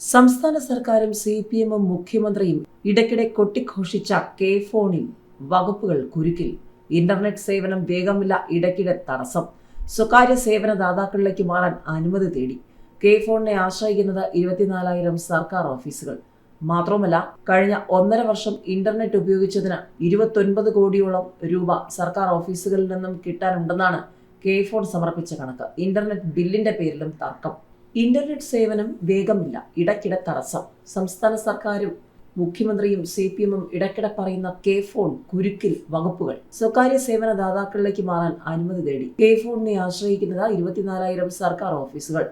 സംസ്ഥാന സർക്കാരും C P എമ്മും മുഖ്യമന്ത്രിയും ഇടയ്ക്കിടെ കൊട്ടിഘോഷിച്ച കെ ഫോണിൽ വകുപ്പുകൾ കുരുക്കിൽ. ഇന്റർനെറ്റ് സേവനം വേഗമില്ല ഇടയ്ക്കിടെ തടസ്സം. സ്വകാര്യ സേവന ദാതാക്കളിലേക്ക് മാറാൻ അനുമതി തേടി. കെ ഫോണിനെ ആശ്രയിക്കുന്നത് ഇരുപത്തിനാലായിരം സർക്കാർ ഓഫീസുകൾ. മാത്രമല്ല കഴിഞ്ഞ ഒന്നര വർഷം ഇന്റർനെറ്റ് ഉപയോഗിച്ചതിന് ഇരുപത്തൊൻപത് കോടിയോളം രൂപ സർക്കാർ ഓഫീസുകളിൽ നിന്നും കിട്ടാനുണ്ടെന്നാണ് കെ ഫോൺ സമർപ്പിച്ച കണക്ക്. ഇന്റർനെറ്റ് ബില്ലിന്റെ പേരിലും തർക്കം. ഇന്റർനെറ്റ് സേവനം വേഗമില്ല. ഇടയ്ക്കിടെ തടസ്സം. സംസ്ഥാന സർക്കാരും മുഖ്യമന്ത്രിയും സി പി എമ്മും ഇടയ്ക്കിടെ പറയുന്ന കെ ഫോൺ കുരുക്കിൽ വകുപ്പുകൾ. സ്വകാര്യ സേവന ദാതാക്കളിലേക്ക് മാറാൻ അനുമതി തേടി. കെ ഫോണിനെ ആശ്രയിക്കുന്നത് ഇരുപത്തിനാലായിരം സർക്കാർ ഓഫീസുകൾ.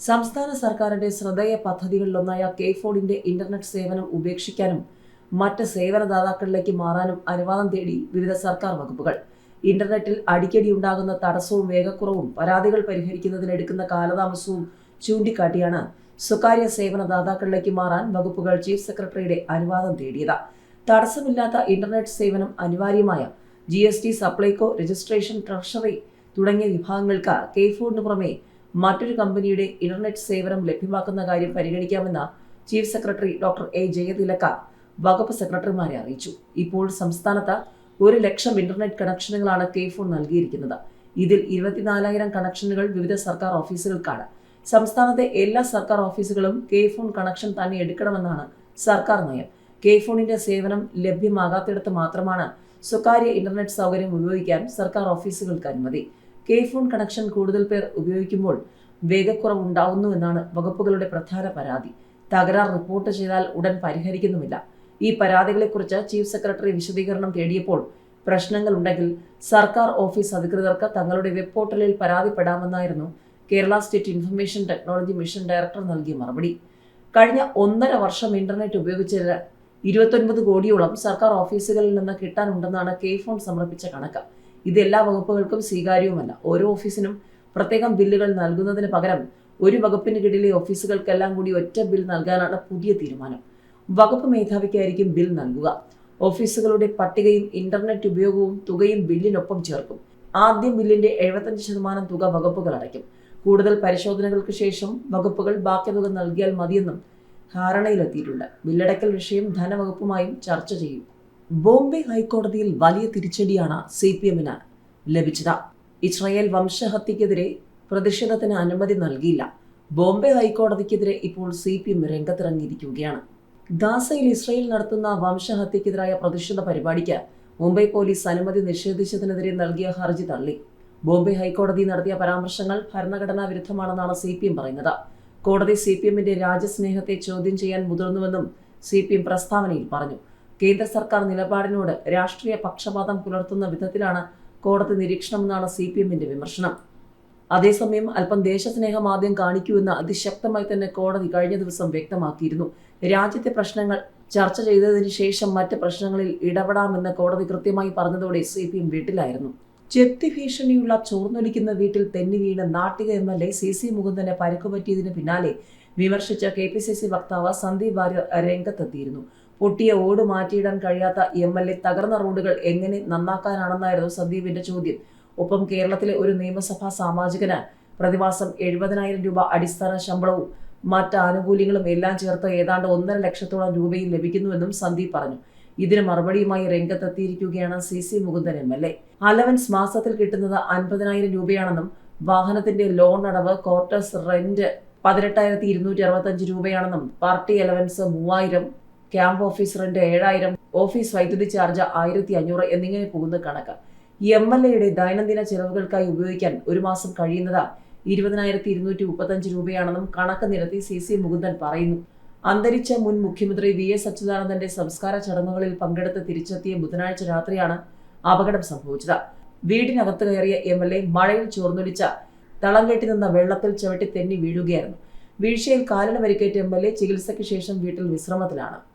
സംസ്ഥാന സർക്കാരിന്റെ ശ്രദ്ധേയ പദ്ധതികളിലൊന്നായ കെ ഫോണിന്റെ ഇന്റർനെറ്റ് സേവനം ഉപേക്ഷിക്കാനും മറ്റ് സേവനദാതാക്കളിലേക്ക് മാറാനും അനുവാദം തേടി വിവിധ സർക്കാർ വകുപ്പുകൾ. ഇന്റർനെറ്റിൽ അടിക്കടി ഉണ്ടാകുന്ന തടസ്സവും വേഗക്കുറവും പരാതികൾ പരിഹരിക്കുന്നതിന് എടുക്കുന്ന കാലതാമസവും ചൂണ്ടിക്കാട്ടിയാണ് സ്വകാര്യ സേവന ദാതാക്കളിലേക്ക് മാറാൻ വകുപ്പുകൾ ചീഫ് സെക്രട്ടറിയുടെ അനുവാദം തേടിയത്. തടസ്സമില്ലാത്ത ഇന്റർനെറ്റ് സേവനം അനിവാര്യമായ G S T Supplyco registration treasury തുടങ്ങിയ വിഭാഗങ്ങൾക്ക് കെ ഫോണിന് പുറമെ മറ്റൊരു കമ്പനിയുടെ ഇന്റർനെറ്റ് സേവനം ലഭ്യമാക്കുന്ന കാര്യം പരിഗണിക്കാമെന്ന് chief secretary doctor A Jayathilak വകുപ്പ് സെക്രട്ടറിമാരെ അറിയിച്ചു. ഇപ്പോൾ സംസ്ഥാനത്ത് ഒരു ലക്ഷം ഇന്റർനെറ്റ് കണക്ഷനുകളാണ് കെ ഫോൺ നൽകിയിരിക്കുന്നത്. ഇതിൽ ഇരുപത്തിനാലായിരം കണക്ഷനുകൾ വിവിധ സർക്കാർ ഓഫീസുകൾക്കാണ്. സംസ്ഥാനത്തെ എല്ലാ സർക്കാർ ഓഫീസുകളും കെ ഫോൺ കണക്ഷൻ തന്നെ എടുക്കണമെന്നാണ് സർക്കാർ നയം. കെ ഫോണിന്റെ സേവനം ലഭ്യമാകാത്തിടത്ത് മാത്രമാണ് സ്വകാര്യ ഇന്റർനെറ്റ് സൗകര്യം ഉപയോഗിക്കാൻ സർക്കാർ ഓഫീസുകൾക്ക് അനുമതി. കെ ഫോൺ കണക്ഷൻ കൂടുതൽ പേർ ഉപയോഗിക്കുമ്പോൾ വേഗക്കുറവുണ്ടാവുന്നുവെന്നാണ് വകുപ്പുകളുടെ പ്രധാന പരാതി. തകരാർ റിപ്പോർട്ട് ചെയ്താൽ ഉടൻ പരിഹരിക്കുന്നുമില്ല. ഈ പരാതികളെക്കുറിച്ച് ചീഫ് സെക്രട്ടറി വിശദീകരണം തേടിയപ്പോൾ പ്രശ്നങ്ങൾ ഉണ്ടെങ്കിൽ സർക്കാർ ഓഫീസ് അധികൃതർക്ക് തങ്ങളുടെ വെബ് പോർട്ടലിൽ പരാതിപ്പെടാമെന്നായിരുന്നു Kerala state information technology mission director നൽകിയ മറുപടി. കഴിഞ്ഞ ഒന്നര വർഷം ഇന്റർനെറ്റ് ഉപയോഗിച്ച ഇരുപത്തൊൻപത് കോടിയോളം സർക്കാർ ഓഫീസുകളിൽ നിന്ന് കിട്ടാനുണ്ടെന്നാണ് കെ ഫോൺ സമർപ്പിച്ച കണക്ക്. ഇത് എല്ലാ വകുപ്പുകൾക്കും സ്വീകാര്യവുമല്ല. ഓരോ ഓഫീസിനും പ്രത്യേകം ബില്ലുകൾ നൽകുന്നതിന് പകരം ഒരു വകുപ്പിന് കീഴിലെ ഓഫീസുകൾക്കെല്ലാം കൂടി ഒറ്റ ബിൽ നൽകാനാണ് പുതിയ തീരുമാനം. വകുപ്പ് മേധാവിക്കായിരിക്കും ബിൽ നൽകുക. ഓഫീസുകളുടെ പട്ടികയും ഇന്റർനെറ്റ് ഉപയോഗവും തുകയും ബില്ലിനൊപ്പം ചേർക്കും. ആദ്യം ബില്ലിന്റെ എഴുപത്തഞ്ച് ശതമാനം തുക വകുപ്പുകൾ അടയ്ക്കും കൂടുതൽ പരിശോധനകൾക്ക് ശേഷം വകുപ്പുകൾ ബാക്കി തുക നൽകിയാൽ മതിയെന്നും ധാരണയിലെത്തിയിട്ടുണ്ട്. ബില്ലടക്കൽ വിഷയം ധനവകുപ്പുമായും ചർച്ച ചെയ്യും. ബോംബെ ഹൈക്കോടതിയിൽ വലിയ തിരിച്ചടിയാണ് സി പി എമ്മിന് ലഭിച്ചത്. ഇസ്രായേൽ വംശഹത്യക്കെതിരെ പ്രതിഷേധത്തിന് അനുമതി നൽകിയില്ല. ബോംബെ ഹൈക്കോടതിക്കെതിരെ ഇപ്പോൾ സി പി എം രംഗത്തിറങ്ങിയിരിക്കുകയാണ്. ഗാസയിൽ ഇസ്രായേൽ നടത്തുന്ന വംശഹത്യക്കെതിരായ പ്രതിഷേധ പരിപാടിക്ക് മുംബൈ പോലീസ് അനുമതി നിഷേധിച്ചതിനെതിരെ നൽകിയ ഹർജി തള്ളി. ബോംബെ ഹൈക്കോടതി നടത്തിയ പരാമർശങ്ങൾ ഭരണഘടനാ വിരുദ്ധമാണെന്നാണ് സി പി എം പറയുന്നത്. കോടതി സി പി എമ്മിന്റെ രാജ്യസ്നേഹത്തെ ചോദ്യം ചെയ്യാൻ മുതിർന്നുവെന്നും സി പി എം പ്രസ്താവനയിൽ പറഞ്ഞു. കേന്ദ്ര സർക്കാർ നിലപാടിനോട് രാഷ്ട്രീയ പക്ഷപാതം പുലർത്തുന്ന വിധത്തിലാണ് കോടതി നിരീക്ഷണമെന്നാണ് സി പി എമ്മിന്റെ വിമർശനം. അതേസമയം അല്പം ദേശസ്നേഹം ആദ്യം കാണിക്കൂവെന്ന് അതിശക്തമായി തന്നെ കോടതി കഴിഞ്ഞ ദിവസം വ്യക്തമാക്കിയിരുന്നു. രാജ്യത്തെ പ്രശ്നങ്ങൾ ചർച്ച ചെയ്തതിനു ശേഷം മറ്റ് പ്രശ്നങ്ങളിൽ ഇടപെടാമെന്ന് കോടതി കൃത്യമായി പറഞ്ഞതോടെ സി പി എം വീട്ടിലായിരുന്നു. ചെത്തി ഭീഷണിയുള്ള ചോർന്നൊലിക്കുന്ന വീട്ടിൽ തെന്നി വീണ് Nattika M L A C C മുകുന്ദനെ പരുക്കുപറ്റിയതിന് പിന്നാലെ വിമർശിച്ച കെ പി സി സി വക്താവ് സന്ദീപ് വാര്യർ രംഗത്തെത്തിയിരുന്നു. പൊട്ടിയ ഓട് മാറ്റിയിടാൻ കഴിയാത്ത എം എൽ എ തകർന്ന റോഡുകൾ എങ്ങനെ നന്നാക്കാനാണെന്നായിരുന്നു സന്ദീപിന്റെ ചോദ്യം. ഒപ്പം കേരളത്തിലെ ഒരു നിയമസഭാ സാമാജികന് പ്രതിമാസം എഴുപതിനായിരം രൂപ അടിസ്ഥാന ശമ്പളവും മറ്റ് ആനുകൂല്യങ്ങളും എല്ലാം ചേർത്ത് ഏതാണ്ട് ഒന്നര ലക്ഷത്തോളം രൂപയും ലഭിക്കുന്നുവെന്നും സന്ദീപ് പറഞ്ഞു. ഇതിന് മറുപടിയുമായി രംഗത്തെത്തിയിരിക്കുകയാണ് C C Mukundan M L A. Allowance മാസത്തിൽ കിട്ടുന്നത് അൻപതിനായിരം രൂപയാണെന്നും വാഹനത്തിന്റെ ലോൺ അടവ് ക്വാർട്ടേഴ്സ് റെന്റ് പതിനെട്ടായിരത്തി ഇരുന്നൂറ്റി അറുപത്തഞ്ച് രൂപയാണെന്നും പാർട്ടി അലവൻസ് മൂവായിരം ക്യാമ്പ് ഓഫീസ് റെന്റ് ഏഴായിരം ഓഫീസ് വൈദ്യുതി ചാർജ് ആയിരത്തി അഞ്ഞൂറ് എന്നിങ്ങനെ പോകുന്ന കണക്ക്. എം എൽ എയുടെ ദൈനംദിന ചെലവുകൾക്കായി ഉപയോഗിക്കാൻ ഒരു മാസം കഴിയുന്നത് ഇരുപതിനായിരത്തി ഇരുന്നൂറ്റി മുപ്പത്തഞ്ച് രൂപയാണെന്നും കണക്ക് നിരത്തി സി സി മുകുന്ദൻ പറയുന്നു. അന്തരിച്ച മുൻ മുഖ്യമന്ത്രി വി എസ് അച്യുതാനന്ദന്റെ സംസ്കാര ചടങ്ങുകളിൽ പങ്കെടുത്ത് തിരിച്ചെത്തിയ ബുധനാഴ്ച രാത്രിയാണ് അപകടം സംഭവിച്ചത്. വീടിനകത്ത് കയറിയ എം എൽ എ മഴയിൽ ചോർന്നൊലിച്ച തളം കെട്ടി നിന്ന വെള്ളത്തിൽ ചവിട്ടി തെന്നി വീഴുകയായിരുന്നു. വീഴ്ചയിൽ കാലിന് പരിക്കേറ്റ എം എൽ എ ചികിത്സയ്ക്ക് ശേഷം വീട്ടിൽ വിശ്രമത്തിലാണ്.